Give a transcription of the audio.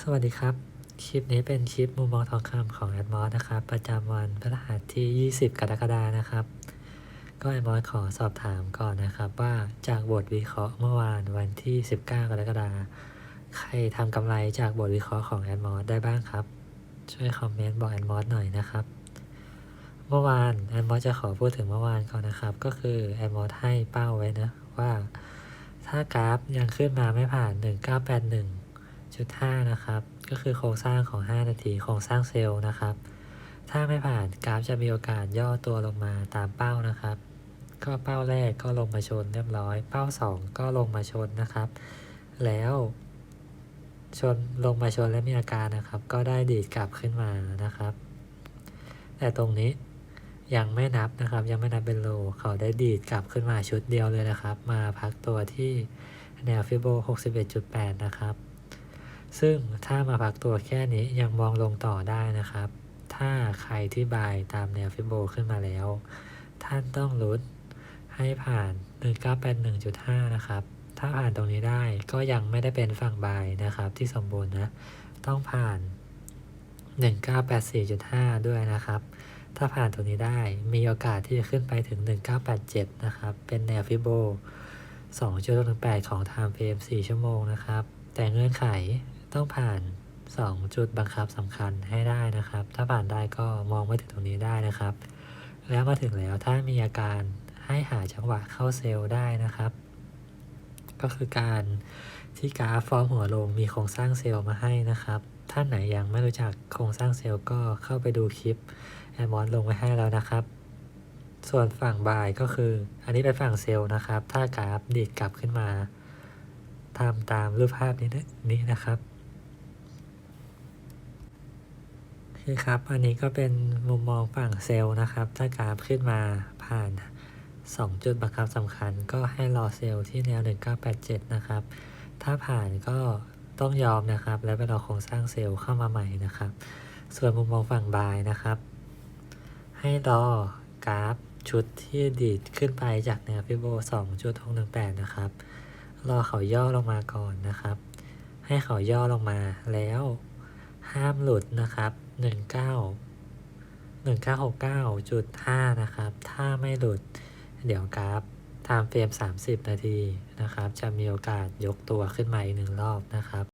สวัสดีครับ คลิปนี้เป็นคลิปมุมมองทองคำของแอดมอสนะครับ ประจำวันพฤหัสที่ 20 กรกฎานะครับ ก็แอดมอสขอสอบถามก่อนนะครับ ว่าจากบทวิเคราะห์เมื่อวานวันที่ 19 กรกฎาใครทำกำไรจากบทวิเคราะห์ของแอดมอสได้บ้างครับ ช่วยคอมเมนต์บอกแอดมอสหน่อยนะครับ เมื่อวานแอดมอสจะขอพูดถึงเมื่อวานก่อนนะครับ ก็คือแอดมอสให้เป้าไว้นะว่า ถ้ากราฟยังขึ้นมาไม่ผ่าน 1981 จุด5นะครับ ก็คือโครงสร้างของ 5 นาทีโครงสร้างเซลล์นะครับ ถ้าไม่ผ่านกราฟจะมีโอกาสย่อตัวลงมาตามเป้านะครับ ก็เป้าแรกก็ลงมาชนเรียบร้อย เป้า 2 ก็ลงมาชนนะครับ แล้วชนลงมาชนและมีอาการนะครับ ก็ได้ดีดกลับขึ้นมานะครับ แต่ตรงนี้ยังไม่นับนะครับ ยังไม่นับเป็นโล เขาได้ดีดกลับขึ้นมาชุดเดียวเลยนะครับ มาพักตัวที่แนวฟิโบ 61.8 นะครับ ซึ่งถ้ามาพักตัวแค่นี้ยังมองลงต่อได้นะครับ ถ้าใครที่บายตามแนวฟิโบขึ้นมาแล้ว ท่านต้องลุ้นให้ผ่าน 1981.5 นะครับ ถ้าผ่านตรงนี้ได้ก็ยังไม่ได้เป็นฝั่งบายนะครับ ที่สมบูรณ์นะ ต้องผ่าน 1984.5 ด้วยนะครับ ถ้าผ่านตรงนี้ได้มีโอกาสที่จะขึ้นไปถึง 1987 นะครับ เป็นแนวฟิโบ2.18 ของ Time Frame 4 ชั่วโมงนะครับ แต่เงื่อนไข ต้องผ่าน 2 จุดบังคับสำคัญให้ได้นะครับ ถ้าผ่านได้ก็มองมาถึงตรงนี้ได้นะครับ แล้วมาถึงแล้วถ้ามีอาการให้หาจังหวะเข้าเซลล์ได้นะครับ ก็คือการที่กราฟฟอร์มหัวลงมีโครงสร้างเซลล์มาให้นะครับ ท่านไหนยังไม่รู้จักโครงสร้างเซลล์ก็เข้าไปดูคลิปแอมอนลงไว้ให้แล้วนะครับ ส่วนฝั่งบายก็คือ อันนี้เป็นฝั่งเซลล์นะครับ ถ้ากราฟดีดกลับขึ้นมาทำตามรูปภาพนี้นะนี้นะครับโอเคครับ อันนี้ก็เป็นมุมมองฝั่งเซลล์นะครับ ถ้ากราฟขึ้นมาผ่าน 2 จุดบังคับสำคัญ ก็ให้รอเซลล์ที่แนว 1987 นะครับ ถ้าผ่านก็ต้องยอมนะครับ แล้วไปรอโครงสร้างเซลล์เข้ามาใหม่นะครับ ส่วนมุมมองฝั่งบายนะครับ ให้รอกราฟชุดที่ดีดขึ้นไปจากแนวฟิโบ 2.618 นะครับ รอเขาย่อลงมาก่อนนะครับ ให้เขาย่อลงมาแล้วห้ามหลุดนะครับ หนึ่งเก้าหนึ่งเก้าหกเก้าจุดห้านะครับ ถ้าไม่หลุด เดี๋ยวกราฟ time frame 30นาทีนะครับ จะมีโอกาสยกตัวขึ้นมาอีกหนึ่งรอบนะครับ